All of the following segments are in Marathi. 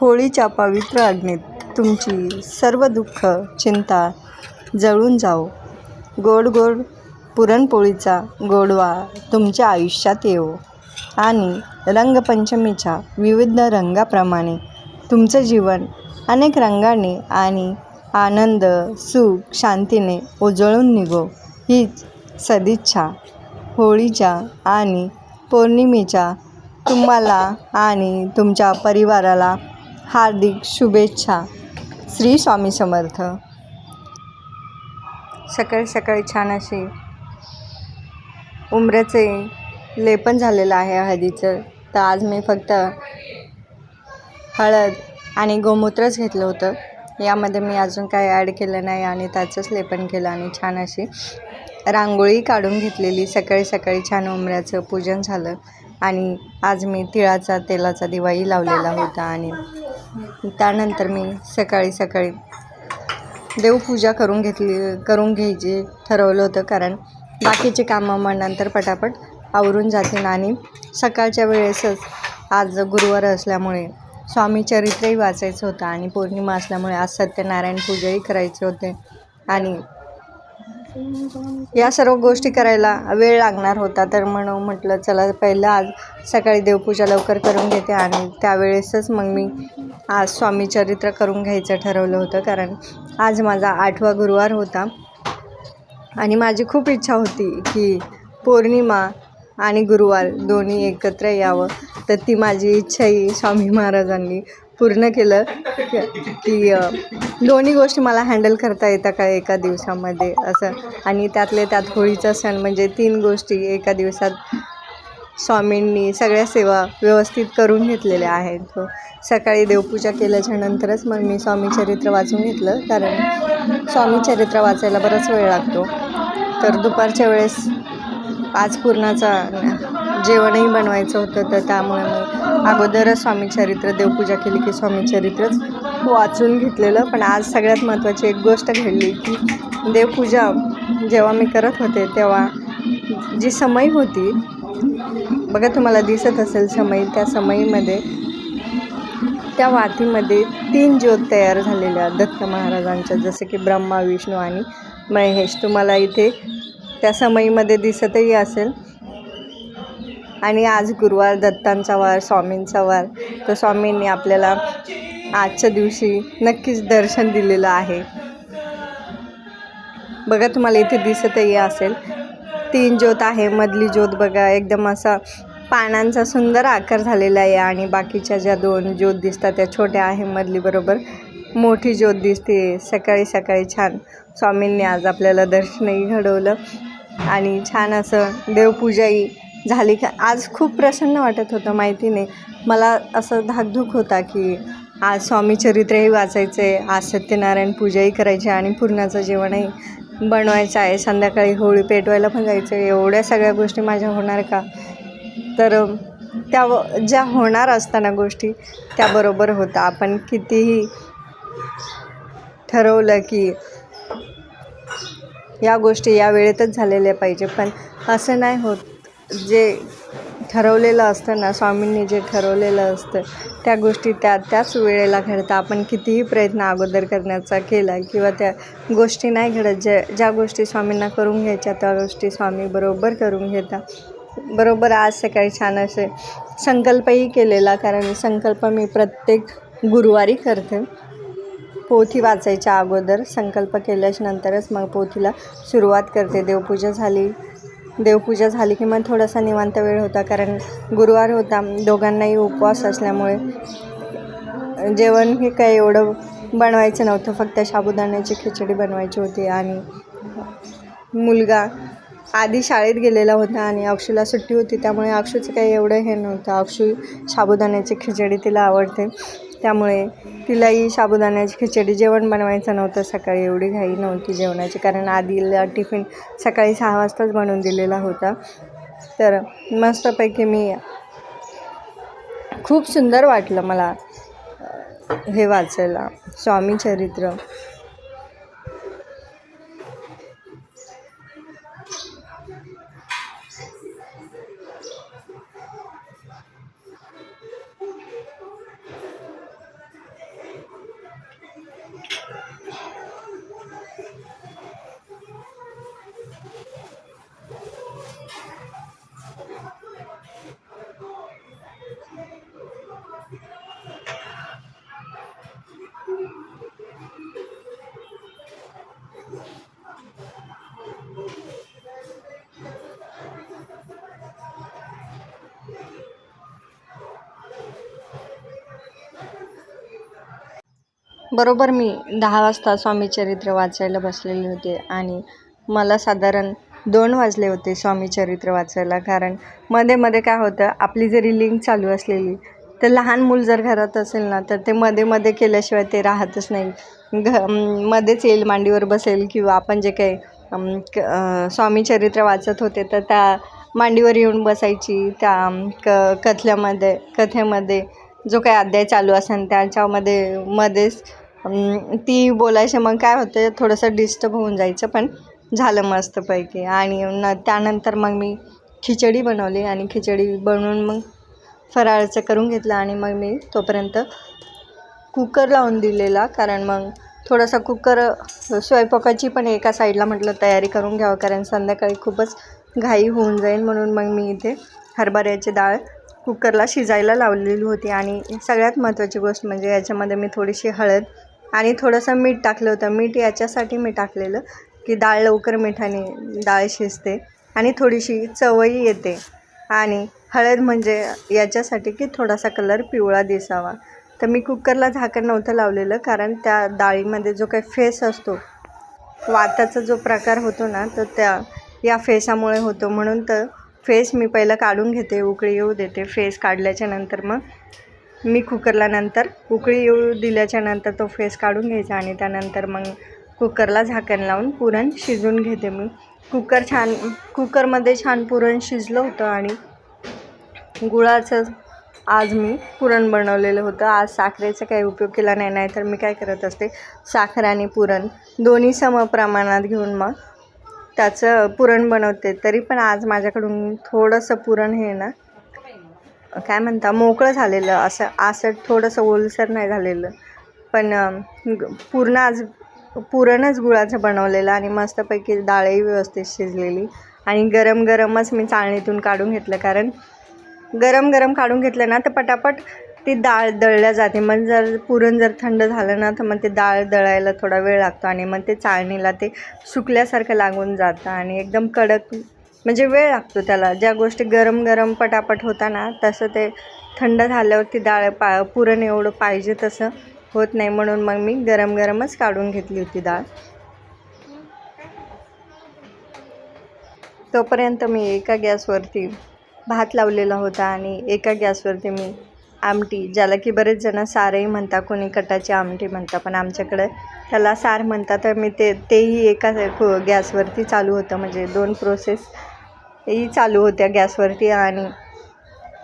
होळीच्या पवित्र अग्नीत तुमची सर्व दुःख चिंता जळून जाओ गोड गोड पुरणपोळीचा गोडवा तुमच्या आयुष्यात येवो आणि रंगपंचमीच्या विविध रंगाप्रमाणे तुमचं जीवन अनेक रंगाने आणि आनंद सुख शांतीने उजळून निघो. हीच सदिच्छा. होळीच्या आणि पौर्णिमेच्या तुम्हाला आणि तुमच्या परिवाराला हार्दिक शुभेच्छा श्री स्वामी समर्थ. सकाळी सकाळी छान असे उमऱ्याचे लेपन झालेलं आहे हळदीचं. तर आज मी फक्त हळद आणि गोमूत्रच घेतलं होतं. यामध्ये मी अजून काही ॲड केलं नाही आणि त्याचंच लेपन केलं आणि छान अशी रांगोळी काढून घेतलेली. सकाळी सकाळी छान उमऱ्याचं पूजन झालं आणि आज मी तिळाचा तेलाचा दिवाळी लावलेला होता आणि त्यानंतर मी सकाळी सकाळी देवपूजा करून घेतली करून घ्यायची ठरवलं होतं. कारण बाकीचे कामं मग नंतर पटापट आवरून जातील. आणि सकाळच्या वेळेसच आज गुरुवार असल्यामुळे स्वामी चरित्रही वाचायचं होतं आणि पौर्णिमा असल्यामुळे आज सत्यनारायण पूजाही करायचे होते. आणि या सर्व गोष्टी करायला वेळ लागणार होता तर म्हणून म्हटलं चला पहिलं आज सकाळी देवपूजा लवकर करून घेते. आणि त्यावेळेसच मग मी आज स्वामी चरित्र करून घ्यायचं ठरवलं होतं कारण आज माझा आठवा गुरुवार होता. आणि माझी खूप इच्छा होती की पौर्णिमा आणि गुरुवार दोन्ही एकत्र यावं तर ती माझी इच्छाही स्वामी महाराजांनी पूर्ण केलं की दोन्ही गोष्टी मला हँडल करता येतात का एका दिवसामध्ये असं? आणि त्यातले त्यात होळीचा सण म्हणजे तीन गोष्टी एका दिवसात स्वामींनी सगळ्या सेवा व्यवस्थित करून घेतलेल्या आहेत. हो. सकाळी देवपूजा केल्याच्या नंतरच मग मी स्वामी चरित्र वाचून घेतलं कारण स्वामी चरित्र वाचायला बराच वेळ लागतो. तर दुपारच्या वेळेस आज पूर्णाचा जेवणही बनवायचं होतं तर त्यामुळे मी अगोदरच स्वामी चरित्र देवपूजा केली की स्वामी चरित्रच वाचून घेतलेलं. पण आज सगळ्यात महत्त्वाची एक गोष्ट घडली की देवपूजा जेव्हा मी करत होते तेव्हा जी समई होती बघा तुम्हाला दिसत असेल समई त्या समईमध्ये त्या वातीमध्ये तीन ज्योत तयार झालेल्या दत्त महाराजांच्या जसं की ब्रह्मा विष्णू आणि महेश. तुम्हाला इथे त्या समईमध्ये दिसतही असेल. आणि आज गुरुवार दत्तांचा वार स्वामींचा वार. तर स्वामींनी आपल्याला आजच्या दिवशी नक्कीच दर्शन दिलेलं आहे. बघा तुम्हाला इथे दिसतही असेल. तीन ज्योत आहे मधली ज्योत बघा एकदम असा पानांचा सुंदर आकार झालेला आहे आणि बाकीच्या ज्या दोन ज्योत दिसतात त्या छोट्या आहे मधली बरोबर. मोठी ज्योत दिसते. सकाळी सकाळी छान स्वामींनी आज आपल्याला दर्शनही घडवलं. आणि छान असं देवपूजाही झाली का आज खूप प्रसन्न वाटत होतं माहिती नाही. मला असं धाकधूक होता की आज स्वामी चरित्रही वाचायचे आज सत्यनारायण पूजाही करायची आणि पूर्णाचं जेवणही बनवायचं आहे. संध्याकाळी होळी पेटवायला पण जायचं आहे. एवढ्या सगळ्या गोष्टी माझ्या होणार का? तर त्या व- ज्या होणार असताना गोष्टी त्याबरोबर होता. आपण कितीही ठरवलं की या गोष्टी या वेळेतच झालेल्या पाहिजे पण असं नाही होत. जे ठरवलेलं असतं ना स्वामींनी जे ठरवलेलं असतं त्या गोष्टी त्या त्याच वेळेला घडतात. आपण कितीही प्रयत्न अगोदर करण्याचा केला किंवा त्या गोष्टी नाही घडत ज्या ज्या गोष्टी स्वामींना करून घ्यायच्या त्या गोष्टी स्वामी बरोबर करून घेतात. बरोबर आज सकाळी छान असे संकल्पही केलेला कारण संकल्प मी प्रत्येक गुरुवारी करते. पोथी वाचायच्या अगोदर संकल्प केल्याच्या नंतरच मग पोथीला सुरुवात करते. देवपूजा झाली देवपूजा झाली की मग थोडासा निवांत वेळ होता कारण गुरुवार होता. दोघांनाही उपवास असल्यामुळे जेवण हे काही एवढं बनवायचं नव्हतं. फक्त साबुदाण्याची खिचडी बनवायची होती आणि मुलगा आधी शाळेत गेलेला होता आणि अक्षूला सुट्टी होती त्यामुळे अक्षूचं काही एवढं हे नव्हतं. अक्षू साबुदाण्याची खिचडी तिला आवडते. त्यामुळे तिलाही साबुदाण्याची खिचडी जेवण बनवायचं नव्हतं सकाळी एवढी घाई नव्हती जेवणाची. कारण आधीला टिफिन सकाळी सहा वाजताच बनवून दिलेला होता. तर मस्तपैकी मी खूप सुंदर वाटलं मला हे वाचायला. स्वामी चरित्र. बरोबर मी दहा वाजता स्वामी चरित्र वाचायला बसलेले होते आणि मला साधारण दोन वाजले होते स्वामी चरित्र वाचायला कारण मध्ये मध्ये काय होतं आपली जरी लिंक चालू असलेली तर लहान मूल जर घरात असेल ना तर ते मध्ये मध्ये केल्याशिवाय ते राहतच नाही. घ मध्येच येईल मांडीवर बसेल किंवा आपण जे काही क स्वामी चरित्र वाचत होते तर त्या मांडीवर येऊन बसायची त्या क कथल्यामध्ये कथेमध्ये जो काही अध्याय चालू असेल त्याच्यामध्ये मध्येच ती बोलायची. मग काय होतं थोडंसं डिस्टर्ब होऊन जायचं पण झालं मस्तपैकी. आणि न त्यानंतर मग मी खिचडी बनवली आणि खिचडी बनवून मग फराळाचं करून घेतलं आणि मग मी तोपर्यंत कुकर लावून दिलेला. कारण मग थोडासा कुकर स्वयंपाकाची पण एका साईडला म्हटलं तयारी करून घ्यावं कारण संध्याकाळी खूपच घाई होऊन जाईल. म्हणून मग मी इथे हरभऱ्याची डाळ कुकरला शिजायला लावलेली होती. आणि सगळ्यात महत्त्वाची गोष्ट म्हणजे याच्यामध्ये मी थोडीशी हळद आणि थोडंसं मीठ टाकलं होतं. मीठ याच्यासाठी मी टाकलेलं की डाळ लवकर मिठाने डाळ शिजते आणि थोडीशी चवही येते. आणि हळद म्हणजे याच्यासाठी की थोडासा कलर पिवळा दिसावा. तर मी कुकरला झाकण नव्हतं लावलेलं कारण त्या डाळीमध्ये जो काही फेस असतो वाताचा जो प्रकार होतो ना तर त्या या फेसामुळे होतो. म्हणून तर फेस मी पहिलं काढून घेते उकळी येऊ देते. फेस काढल्याच्या नंतर मग मी कुकरला नंतर उकळी येऊ दिल्याच्या नंतर तो फेस काढून घ्यायचा आणि त्यानंतर मग कुकरला झाकण लावून पुरण शिजवून घेते मी. कुकर छान कुकरमध्ये छान पुरण शिजलं होतं आणि गुळाचं आज मी पुरण बनवलेलं होतं. आज साखरेचा काही उपयोग केला नाही नाही तर मी काय करत असते साखर आणि पुरण दोन्ही सम प्रमाणात घेऊन मग त्याचं पुरण बनवते. तरी पण आज माझ्याकडून थोडंसं पुरण हे ना काय म्हणता मोकळं झालेलं. असं असं थोडंसं ओलसर नाही झालेलं. पण ग- पूर्ण आज पुरणच गुळाचं बनवलेलं आणि मस्तपैकी डाळही व्यवस्थित शिजलेली. आणि गरम गरमच मी चाळणीतून काढून घेतलं कारण गरम गरम काढून घेतलं ना तर पटापट ती डाळ दळल्या जाते. मग जर पुरण जर थंड झालं ना तर मग ते डाळ दळायला थोडा वेळ लागतो आणि मग ते चाळणीला ते सुकल्यासारखं लागून जातं आणि एकदम कडक म्हणजे वेळ लागतो त्याला. ज्या गोष्टी गरम गरम पटापट होता ना तसं ते थंड झाल्यावर ती डाळ पा पुरण एवढं पाहिजे तसं होत नाही. म्हणून मग मी गरम गरमच काढून घेतली होती डाळ. तोपर्यंत मी एका गॅसवरती भात लावलेला होता आणि एका गॅसवरती मी आमटी ज्याला की बरेच जण सारही म्हणतात कोणी कटाची आमटी म्हणता पण आमच्याकडे त्याला सार म्हणतात तर मी ते तेही एका गॅसवरती चालू होतं. म्हणजे दोन प्रोसेस ही चालू होत्या गॅसवरती आणि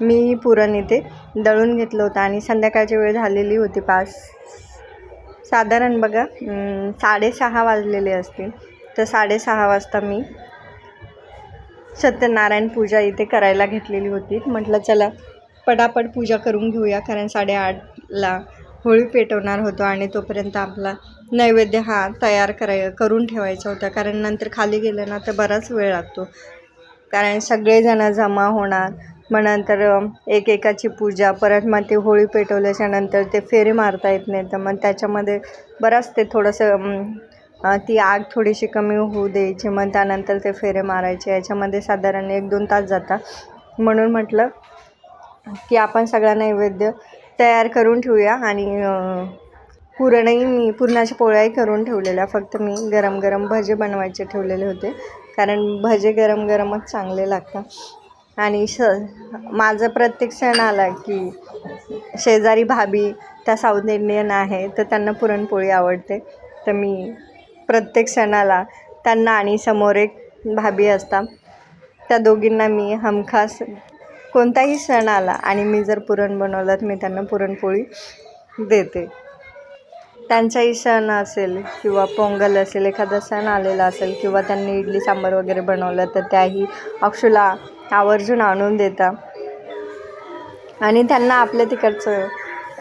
मीही पुरण इथे दळून घेतलं होतं आणि संध्याकाळची वेळ झालेली होती पाच. साधारण बघा साडेसहा वाजलेले असतील. तर साडेसहा वाजता मी सत्यनारायण पूजा इथे करायला घेतलेली होती. म्हटलं चला पटापट पूजा करून घेऊया कारण साडेआठला होळी पेटवणार होतो आणि तोपर्यंत आपला नैवेद्य हा तयार कराय करून ठेवायचा होता. कारण नंतर खाली गेलं ना तर बराच वेळ लागतो. कारण सगळेजणं जमा होणार. मग नंतर एकेकाची पूजा परत मग ते होळी पेटवल्याच्या नंतर ते फेरे मारता येत नाही. तर मग त्याच्यामध्ये बराच ते थोडंसं ती आग थोडीशी कमी होऊ द्यायची मग त्यानंतर ते फेरे मारायचे. याच्यामध्ये साधारण एक दोन तास जातात. म्हणून म्हटलं की आपण सगळा नैवेद्य तयार करून ठेवूया आणि पुरणही मी पुरणाच्या पोळ्याही करून ठेवलेल्या. फक्त मी गरम गरम भजे बनवायचे ठेवलेले होते. कारण भजे गरम गरमच चांगले लागतात. आणि स माझं प्रत्येक सण आला की शेजारी भाभी त्या साऊथ इंडियन आहे तर त्यांना पुरणपोळी आवडते. तर मी प्रत्येक सणाला त्यांना आणि समोर एक भाभी असतात त्या दोघींना मी हमखास कोणताही सण आला आणि मी जर पुरण बनवलं तर मी त्यांना पुरणपोळी देते. त्यांचाही सण असेल किंवा पोंगल असेल एखादा सण आलेला असेल किंवा त्यांनी इडली सांबार वगैरे बनवलं तर त्याही अक्षुला आवर्जून आणून देता. आणि त्यांना आपल्या तिकडचं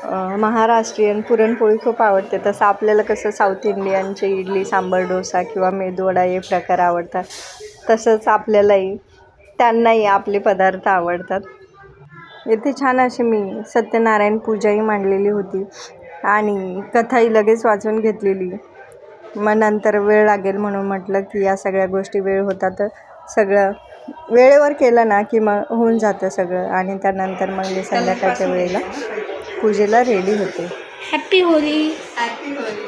महाराष्ट्रीयन पुरणपोळी खूप आवडते. तसं आपल्याला कसं साऊथ इंडियनचे इडली सांबार डोसा किंवा मेदूवडा हे प्रकार आवडतात. तसंच आपल्यालाही त्यांनाही आपले पदार्थ आवडतात. येथे छान अशी मी सत्यनारायण पूजाही मांडलेली होती. आणि कथाही लगेच वाचून घेतलेली. मग नंतर वेळ लागेल म्हणून म्हटलं की या सगळ्या गोष्टी वेळ होतात. सगळं वेळेवर केलं ना की मग होऊन जातं सगळं. आणि त्यानंतर मग मी संध्याकाळच्या वेळेला पूजेला रेडी होते. Happy Holy happy Holy